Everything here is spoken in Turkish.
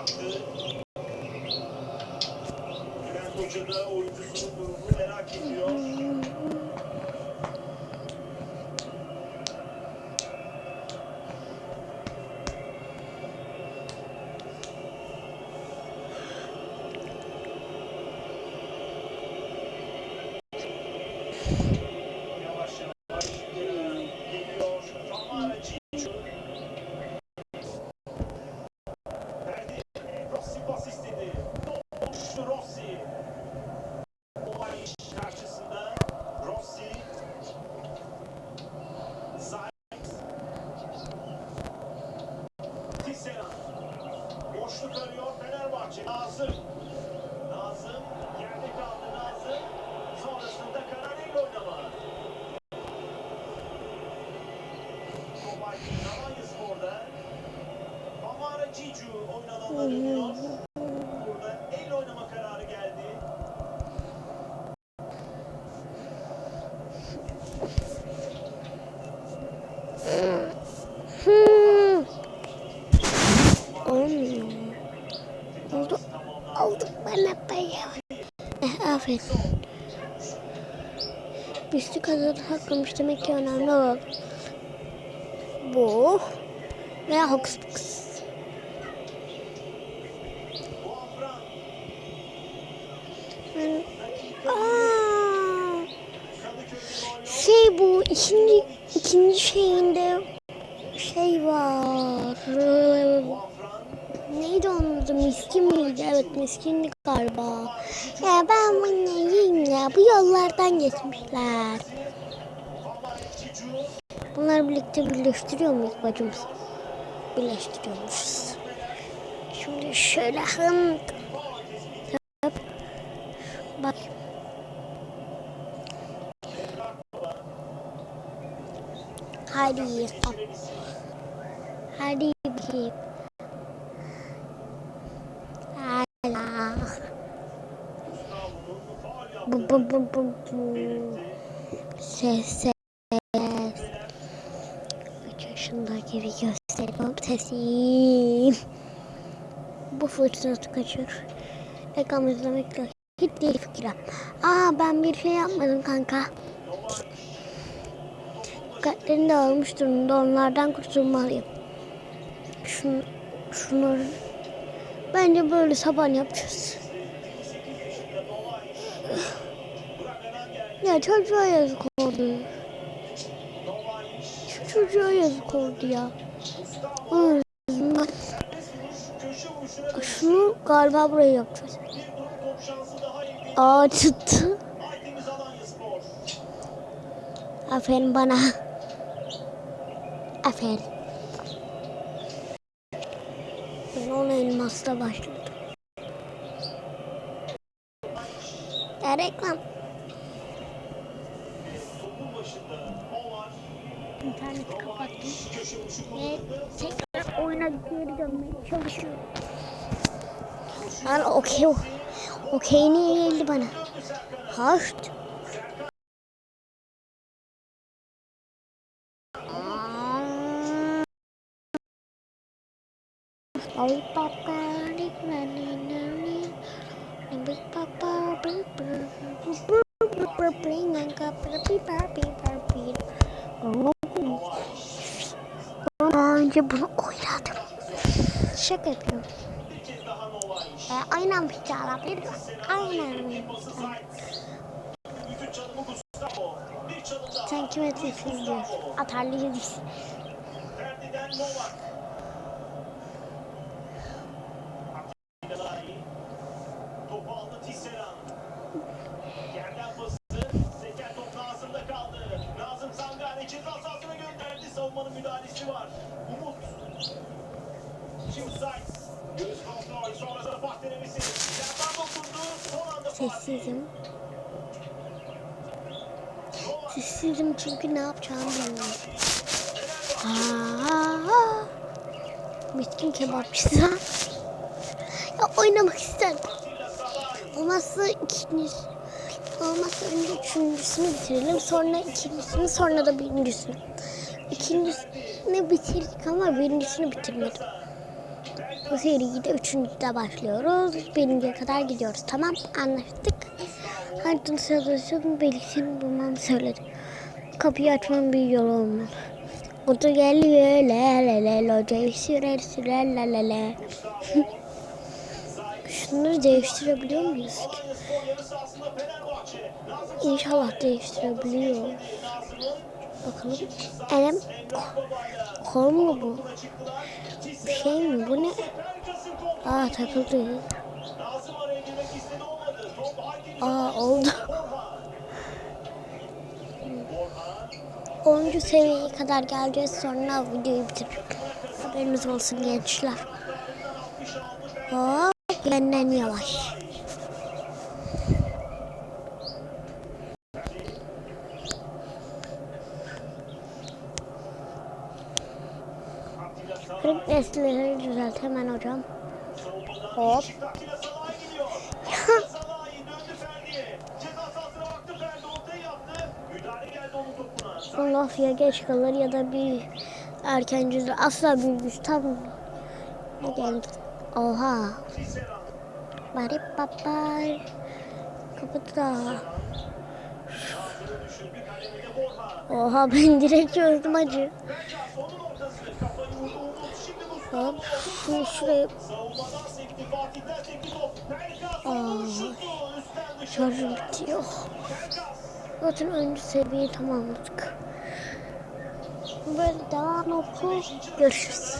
kalktı. Bülent Hoca da oyuncusunun durumunu merak ediyor. Olmuyor. Oldu. Oldu bana bayağı. Eh, aferin. Üstü kazanı saklamış demek ki önemli olan. Bu. Ve hokus pokus. Bu ikinci ikinci şeyinde şey var. Buafran. Neydi onun adı? Miskin miydi? Evet miskindi galiba. Ya ben bunu yiyeyim ya. Bu yollardan geçmişler. Bunları birlikte birleştiriyor muyuz bacımız? Birleştiriyormuşuz. Şimdi şöyle hım. Hop. Bak. Hadi. Hop. Hadi bakayım. Hala. Bu bu bu bu. Ses ses. 3 yaşındaki bir gösterim sesim. Bu fırsatı kaçır. Reklam izlemekle hiç değil fikrim. Aa ben bir şey yapmadım kanka. Dikkatlerini de almış durumda onlardan kurtulmalıyım. Şunu, şunları bence böyle saban yapacağız. Ya çocuğa yazık oldu. Şu çocuğa yazık oldu ya. Köşe vuruşuna Şunu galiba buraya yapacağız. Aa çıktı. Aferin bana. Aferin. Ben ona elmasla başladım. Ya reklam. İnterneti kapattım. Ve tekrar oyuna geri dönmeye çalışıyorum. Yani okey okey niye geldi bana? Haşt. Brr brr. Daha önce bunu oynadım. Şaka yapıyorum. E. Bir aynen. Bir çalım daha. Sen kime teslim ediyorsun? Atarlı yedisi. Sangare ceza sahasına gönderdi. Savunmanın müdahalesi var. Umut. Şimdi Zayt. Göğüs kontrol. Sonrasında pas denemesi. Yerden dokundu. Son anda. Sessizim. Sessizim çünkü ne yapacağımı bilmiyorum. Aa, miskin kebapçısı. ya oynamak isterdim. Olmazsa ikincisi. Olmazsa önce üçüncüsünü bitirelim. Sonra ikincisini sonra da birincisini. İkincisini bitirdik ama birincisini bitirmedim. Bu seriyi de üçüncüde başlıyoruz. Birinciye kadar gidiyoruz. Tamam anlaştık. Haritanın sırasını belirtini bulmamı söyledi. Kapıyı açmam bir yol olmalı. Da geliyor le le le hocayı sürer sürer le le le. Şunları değiştirebiliyor muyuz ki? İnşallah değiştirebiliyor. Bakalım. Baba'yla kol mu bu? Bir şey mi? Bu ne? Aa takıldı. Aa oldu. Borha. 10. seviyeye kadar geleceğiz sonra videoyu bitiririm. Haberiniz olsun gençler. Hop yeniden yavaş. Kırık nesneleri düzelt hemen hocam. Hop. Beşiktaş'la Salah'a gidiyor. Salah'ı döndü Ferdi'ye. Ceza sahasına baktı Ferdi ortayı yaptı. Müdahale geldi onun topuna. Laf ya geç kalır ya da bir erken cüzü asla bir güç tam geldi. Oha. Bari papar. Kapattı da. Nazım'ı düşürdü kalemine Borha. Oha ben direkt çözdüm acı. Hop şunu şuraya dışarı. şarjım bitiyor. Zaten önce seviyeyi tamamladık. Böyle devam oku. Görüşürüz.